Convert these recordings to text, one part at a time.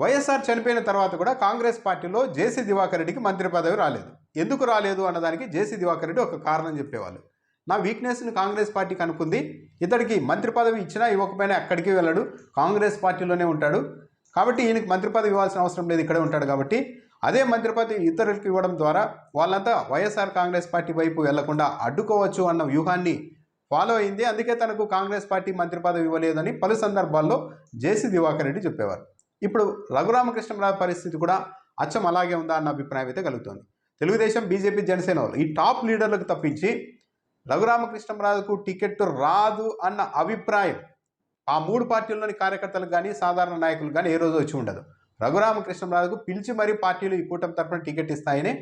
వైఎస్ఆర్ చనిపోయిన తర్వాత కూడా కాంగ్రెస్ పార్టీలో జేసీ దివాకర్ రెడ్డికి మంత్రి పదవి రాలేదు. ఎందుకు రాలేదు అన్నదానికి జేసీ దివాకర్ రెడ్డి ఒక కారణం చెప్పేవాళ్ళు. నా వీక్నెస్ని కాంగ్రెస్ పార్టీకి అనుకుంది ఇతడికి మంత్రి పదవి ఇచ్చినా ఇవ్వకపోయినా ఎక్కడికి వెళ్ళడు. కాంగ్రెస్ పార్టీలోనే ఉంటాడు. కాబట్టి ఈయనకి మంత్రి పదవి ఇవ్వాల్సిన అవసరం లేదు. ఇక్కడే ఉంటాడు కాబట్టి అదే మంత్రి పదవి ఇతరులకు ఇవ్వడం ద్వారా వాళ్ళంతా వైఎస్ఆర్ కాంగ్రెస్ పార్టీ వైపు వెళ్ళకుండా అడ్డుకోవచ్చు అన్న వ్యూహాన్ని ఫాలో అయింది. అందుకే తనకు కాంగ్రెస్ పార్టీ మంత్రి పదవి ఇవ్వలేదని పలు సందర్భాల్లో జేసీ దివాకర్ రెడ్డి చెప్పేవారు. ఇప్పుడు రఘురామకృష్ణరావు పరిస్థితి కూడా అచ్చం అలాగే ఉందా అన్న అభిప్రాయం అయితే కలుగుతుంది. తెలుగుదేశం బీజేపీ జనసేన వాళ్ళు ఈ టాప్ లీడర్లకు తప్పించి రఘురామకృష్ణరాజుకు టికెట్ రాదు అన్న అభిప్రాయం ఆ మూడు పార్టీల్లోని కార్యకర్తలకు కానీ సాధారణ నాయకులు కానీ ఏ రోజు వచ్చి ఉండదు. రఘురామకృష్ణరాజుకు పిలిచి మరీ పార్టీలు ఈ కూటమి తరఫున టికెట్ ఇస్తాయని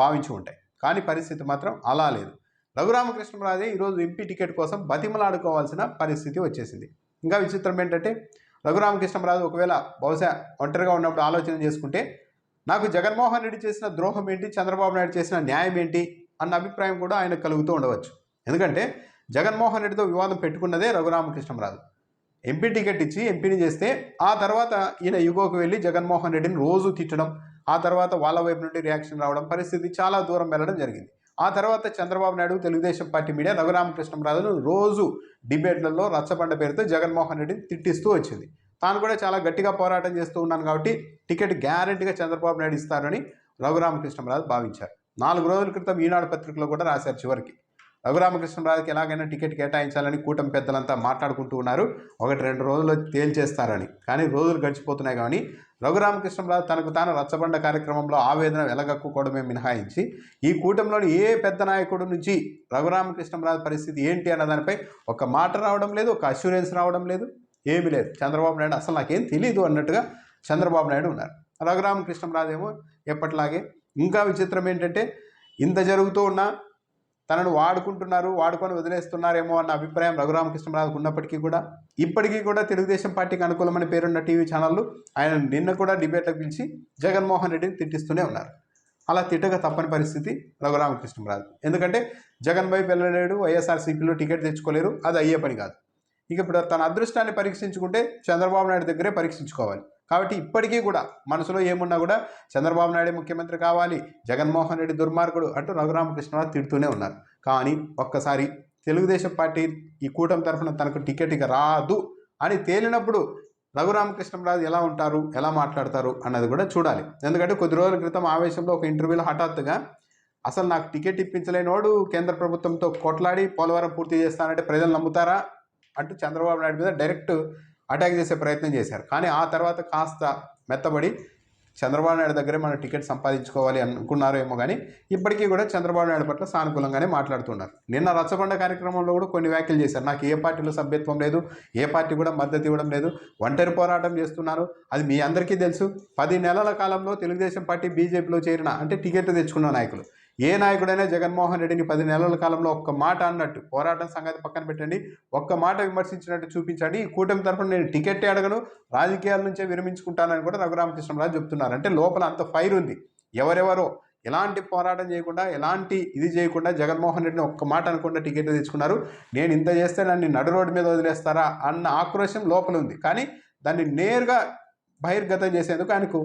భావించి ఉంటాయి. కానీ పరిస్థితి మాత్రం అలా లేదు. రఘురామకృష్ణరాజే ఈరోజు ఎంపీ టికెట్ కోసం బతిమలాడుకోవాల్సిన పరిస్థితి వచ్చేసింది. ఇంకా విచిత్రం ఏంటంటే రఘురామకృష్ణరాజు ఒకవేళ బహుశా ఒంటరిగా ఉన్నప్పుడు ఆలోచన చేసుకుంటే నాకు జగన్మోహన్ రెడ్డి చేసిన ద్రోహం ఏంటి చంద్రబాబు నాయుడు చేసిన న్యాయం ఏంటి అన్న అభిప్రాయం కూడా ఆయన కలుగుతూ ఉండవచ్చు. ఎందుకంటే జగన్మోహన్ రెడ్డితో వివాదం పెట్టుకున్నదే రఘురామకృష్ణరాజు ఎంపీ టికెట్ ఇచ్చి ఎంపీని చేస్తే ఆ తర్వాత ఈయన యుగోకు వెళ్ళి జగన్మోహన్ రెడ్డిని రోజు తిట్టడం ఆ తర్వాత వాళ్ళ వైపు నుండి రియాక్షన్ రావడం పరిస్థితి చాలా దూరం వెళ్ళడం జరిగింది. ఆ తర్వాత చంద్రబాబు నాయుడు తెలుగుదేశం పార్టీ మీడియా రఘురామకృష్ణరాజును రోజు డిబేట్లలో రచ్చబండ పేరుతో జగన్మోహన్ రెడ్డిని తిట్టిస్తూ వచ్చింది. తాను కూడా చాలా గట్టిగా పోరాటం చేస్తూ ఉన్నాను కాబట్టి టికెట్ గ్యారంటీగా చంద్రబాబు నాయుడు ఇస్తారని రఘురామకృష్ణరాజు భావించారు. నాలుగు రోజుల క్రితం ఈనాడు పత్రికలో కూడా రాశారు చివరికి. రఘురామకృష్ణరాజుకి ఎలాగైనా టికెట్ కేటాయించాలని కూటమి పెద్దలంతా మాట్లాడుకుంటూ ఉన్నారు. ఒకటి రెండు రోజుల్లో తేల్చేస్తారని. కానీ రోజులు గడిచిపోతున్నాయి కానీ రఘురామకృష్ణరాజు తనకు తాను రచ్చబండ కార్యక్రమంలో ఆవేదన వెలగక్కుకోవడమే మినహాయించి ఈ కూటమిలోని ఏ పెద్ద నాయకుడు నుంచి రఘురామకృష్ణరాజు పరిస్థితి ఏంటి అన్న దానిపై ఒక మాట రావడం లేదు ఒక అష్యూరెన్స్ రావడం లేదు ఏమీ లేదు. చంద్రబాబు నాయుడు అసలు నాకేం తెలియదు అన్నట్టుగా చంద్రబాబు నాయుడు ఉన్నారు. రఘురామకృష్ణరాజు ఏమో ఎప్పటిలాగే ఇంకా విచిత్రం ఏంటంటే ఇంత జరుగుతూ ఉన్నా తనను వాడుకుంటున్నారు వాడుకొని వదిలేస్తున్నారేమో అన్న అభిప్రాయం రఘురామకృష్ణరాజుకు ఉన్నప్పటికీ కూడా. ఇప్పటికీ కూడా తెలుగుదేశం పార్టీకి అనుకూలమైన పేరున్న టీవీ ఛానళ్ళు ఆయన నిన్న కూడా డిబేట్లకు పిలిచి జగన్మోహన్ రెడ్డిని తిట్టిస్తూనే ఉన్నారు. అలా తిట్టక తప్పని పరిస్థితి రఘురామకృష్ణరాజు ఎందుకంటే జగన్ వైపు వెళ్ళలేడు వైఎస్ఆర్సీపీలో టికెట్ తెచ్చుకోలేరు అది అయ్యే పని కాదు. ఇక ఇప్పుడు తన అదృష్టాన్ని పరీక్షించుకుంటే చంద్రబాబు నాయుడు దగ్గరే పరీక్షించుకోవాలి. కాబట్టి ఇప్పటికీ కూడా మనసులో ఏమున్నా కూడా చంద్రబాబు నాయుడు ముఖ్యమంత్రి కావాలి జగన్మోహన్ రెడ్డి దుర్మార్గుడు అంటూ రఘురామకృష్ణరావు తిడుతూనే ఉన్నారు. కానీ ఒక్కసారి తెలుగుదేశం పార్టీ ఈ కూటమి తరఫున తనకు టికెట్ ఇక రాదు అని తేలినప్పుడు రఘురామకృష్ణరాజు ఎలా ఉంటారు ఎలా మాట్లాడతారు అన్నది కూడా చూడాలి. ఎందుకంటే కొద్ది రోజుల క్రితం ఆవేశంలో ఒక ఇంటర్వ్యూలో హఠాత్తుగా అసలు నాకు టికెట్ ఇప్పించలేనోడు కేంద్ర ప్రభుత్వంతో కొట్లాడి పోలవరం పూర్తి చేస్తానంటే ప్రజలు నమ్ముతారా అంటూ చంద్రబాబు నాయుడు మీద డైరెక్ట్ అటాక్ చేసే ప్రయత్నం చేశారు. కానీ ఆ తర్వాత కాస్త మెత్తబడి చంద్రబాబు నాయుడు దగ్గరే మనం టికెట్ సంపాదించుకోవాలి అనుకున్నారేమో కానీ ఇప్పటికీ కూడా చంద్రబాబు నాయుడు పట్ల సానుకూలంగానే మాట్లాడుతున్నారు. నిన్న రచ్చబండ కార్యక్రమంలో కూడా కొన్ని వ్యాఖ్యలు చేశారు. నాకు ఏ పార్టీలో సభ్యత్వం లేదు ఏ పార్టీ కూడా మద్దతు ఇవ్వడం లేదు ఒంటరి పోరాటం చేస్తున్నారు. అది మీ అందరికీ తెలుసు. పది నెలల కాలంలో తెలుగుదేశం పార్టీ బీజేపీలో చేరిన అంటే టికెట్ తెచ్చుకున్న నాయకులు. ఏ నాయకుడైనా జగన్మోహన్ రెడ్డిని పది నెలల కాలంలో ఒక్క మాట అన్నట్టు పోరాటం సంగతి పక్కన పెట్టండి. ఒక్క మాట విమర్శించినట్టు చూపించండి. ఈ కూటమి తరఫున నేను టికెట్ అడగను. రాజకీయాల నుంచే విరమించుకుంటానని కూడా రఘురామకృష్ణరాజు చెప్తున్నారు. అంటే లోపల అంత ఫైర్ ఉంది. ఎవరెవరో ఎలాంటి పోరాటం చేయకుండా ఎలాంటి ఇది చేయకుండా జగన్మోహన్ రెడ్డిని ఒక్క మాట అనుకుండా టికెట్ తెచ్చుకున్నారు. నేను ఇంత చేస్తే నన్ను నడు రోడ్డు మీద వదిలేస్తారా? అన్న ఆక్రోశం లోపల ఉంది. కానీ దాన్ని నేరుగా బహిర్గతం చేసేందుకు ఆయనకు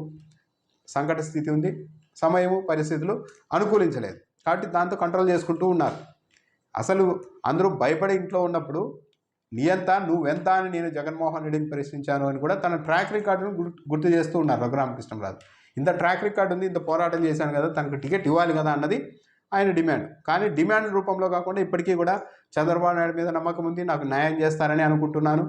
సంకట స్థితి ఉంది. సమయము పరిస్థితులు అనుకూలించలేదు. కాబట్టి దాంతో కంట్రోల్ చేసుకుంటూ ఉన్నారు. అసలు అందరూ భయపడి ఇంట్లో ఉన్నప్పుడు నీ ఎంత నువ్వెంత అని నేను జగన్మోహన్ రెడ్డిని ప్రశ్నించాను అని కూడా తన ట్రాక్ రికార్డును గుర్తు గుర్తు చేస్తూ ఉన్నారు రఘురామకృష్ణరాజు. ఇంత ట్రాక్ రికార్డు ఉంది ఇంత పోరాటం చేశాను కదా తనకు టికెట్ ఇవ్వాలి కదా అన్నది ఆయన డిమాండ్ కానీ డిమాండ్ రూపంలో కాకుండా ఇప్పటికీ కూడా చంద్రబాబు నాయుడు మీద నమ్మకం ఉంది నాకు న్యాయం చేస్తారని అనుకుంటున్నాను.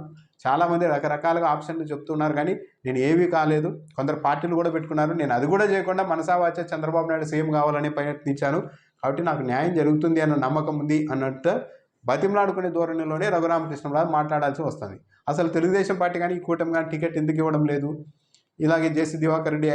చాలామంది రకరకాలుగా ఆప్షన్లు చెప్తున్నారు కానీ నేను ఏవి కాలేదు. కొందరు పార్టీలు కూడా పెట్టుకున్నారు. నేను అది కూడా చేయకుండా మనసావాచ చంద్రబాబు నాయుడు సీఎం కావాలని ప్రయత్నించాను. కాబట్టి నాకు న్యాయం జరుగుతుంది అన్న నమ్మకం ఉంది అన్నట్టు బతిమలాడుకునే ధోరణిలోనే రఘురామకృష్ణరావు మాట్లాడాల్సి వస్తుంది. అసలు తెలుగుదేశం పార్టీ కానీ ఈ కూటమి కానీ టికెట్ ఎందుకు ఇవ్వడం లేదు? ఇలాగే జేసీ దివాకర్ రెడ్డి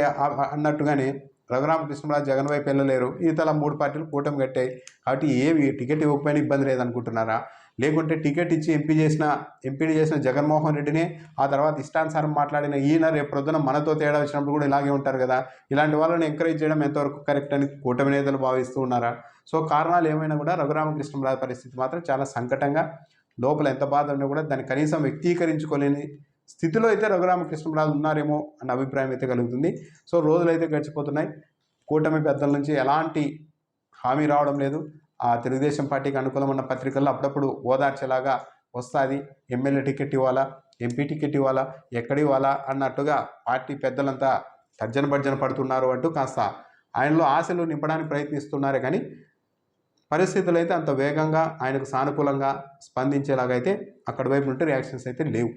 అన్నట్టుగానే రఘురామకృష్ణరాజు జగన్ వైపు వెళ్ళలేరు. ఇతర మూడు పార్టీలు కూటమి కట్టాయి. కాబట్టి ఏవి టికెట్ ఇవ్వకపోయినా ఇబ్బంది లేదనుకుంటున్నారా? లేకుంటే టికెట్ ఇచ్చి ఎంపీ చేసిన ఎంపీని చేసిన జగన్మోహన్ రెడ్డిని ఆ తర్వాత ఇష్టానుసారం మాట్లాడిన ఈయన రేపు ప్రొద్దున మనతో తేడా వచ్చినప్పుడు కూడా ఇలాగే ఉంటారు కదా. ఇలాంటి వాళ్ళని ఎంకరేజ్ చేయడం ఎంతవరకు కరెక్ట్ అని కూటమి నేతలు భావిస్తూ ఉన్నారా? సో కారణాలు ఏమైనా కూడా రఘురామకృష్ణరాజు పరిస్థితి మాత్రం చాలా సంకటంగా లోపల ఎంత బాధ ఉన్నా కూడా దాన్ని కనీసం వ్యక్తీకరించుకోలేని స్థితిలో అయితే రఘురామకృష్ణరాజు ఉన్నారేమో అన్న అభిప్రాయం అయితే కలుగుతుంది. సో రోజులైతే గడిచిపోతున్నాయి. కూటమి పెద్దల నుంచి ఎలాంటి హామీ రావడం లేదు. తెలుగుదేశం పార్టీకి అనుకూలమైన పత్రికల్లో అప్పుడప్పుడు ఓదార్చేలాగా వస్తుంది. ఎమ్మెల్యే టికెట్ ఇవ్వాలా? ఎంపీ టికెట్ ఇవ్వాలా? ఎక్కడ ఇవ్వాలా? అన్నట్టుగా పార్టీ పెద్దలంతా తర్జన భర్జన పడుతున్నారు అంటూ కాస్త ఆయనలో ఆశలు నింపడానికి ప్రయత్నిస్తున్నారే. కానీ పరిస్థితులు అయితే అంత వేగంగా ఆయనకు సానుకూలంగా స్పందించేలాగైతే అక్కడ వైపు నుండి రియాక్షన్స్ అయితే లేవు.